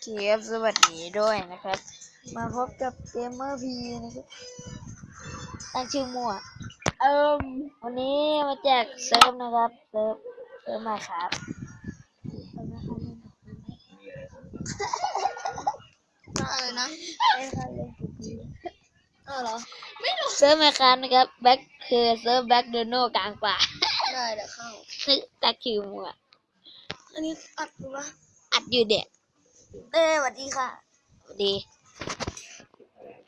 เกียบสวัสดีด้วยนะครับ มาพบกับเกมเมอร์พีนะครับตั้งชื่อมั่วเอิมวันนี้มาแจกเซิร์ฟนะครับ เซิร์ฟเซิร์ฟมาครับอะไรนะเออเหรอไม่รู้เซิร์ฟมาครับนะครับแบ็คคือเซิร์ฟแบ็คเดโนกลางป่าได้เดี๋ยวเข้าตั้งชื่อมั่วอันนี้อัดดูปะอัดอยู่เด็ก เอ้ยสวัสดีค่ะดี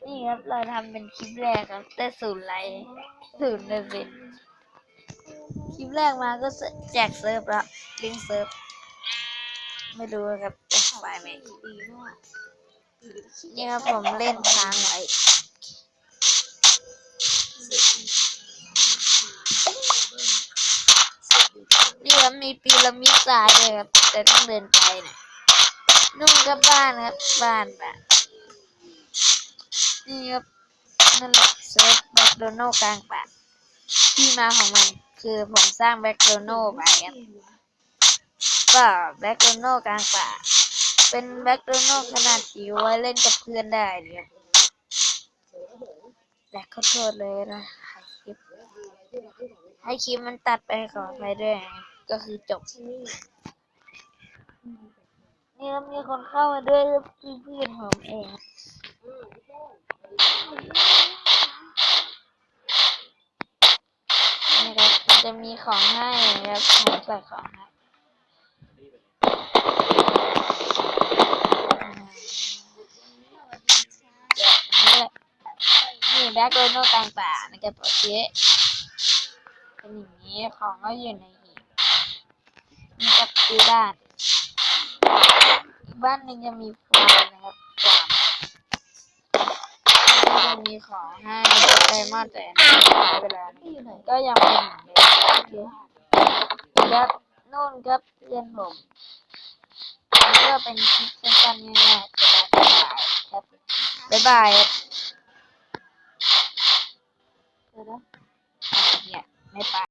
นี่ครับเราทำเป็นคลิปแรกครับ แต่ศูนย์ไลค์ศูนย์เปอร์เซ็นต์คลิปแรกมาก็แจกเซิร์ฟแล้วลิงก์เซิร์ฟไม่รู้ครับจะไปไหมดีมากนี่ครับผมเล่นค้างไว้นี่ครับมีปีระมิดทรายด้วยครับแต่ต้องเดินไปหนะ นู่นครับบ้านครับ บ้านแบบนี่ครับนั่นแหละเซิร์ฟแบ็คโดนัลกลางป่าที่มาของมันคือผมสร้างแบ็คโดนัลไปครับก็แบ็คโดนัลกลางป่า เป็นแบ็คโดนัลขนาดจิ๋วไว้เล่นกับเพื่อนได้เลยครับแต่ขอโทษเลยนะให้คลิปให้คลิปมันตัดไปขอไปด้วยก็คือจบ นี่ครับมีคนเข้ามาด้วยครับคือเพื่อนผมเองนี่ครับมันจะมีของให้ครับผมใส่ของให้นี่แหละนี่แบ็คโดนัลกลางป่านะครับโอเคเป็นอย่างนี้ของก็อยู่ในหีบนี่ก็คือบ้าน บ้านหนึ่งจะมีฟาร์มนะครับฟาร์มจะมีของให้ไดมอนด์แต่หายไปแล้วก็ยังเป็นเหมือนเดิมโอเคครับนู่นครับเพื่อนผมอันนี้ก็เป็นคลิปสั้นๆง่ายๆสบายๆครับบ๊ายบายครับเดี๋ยวนะเนี่ยไม่ไป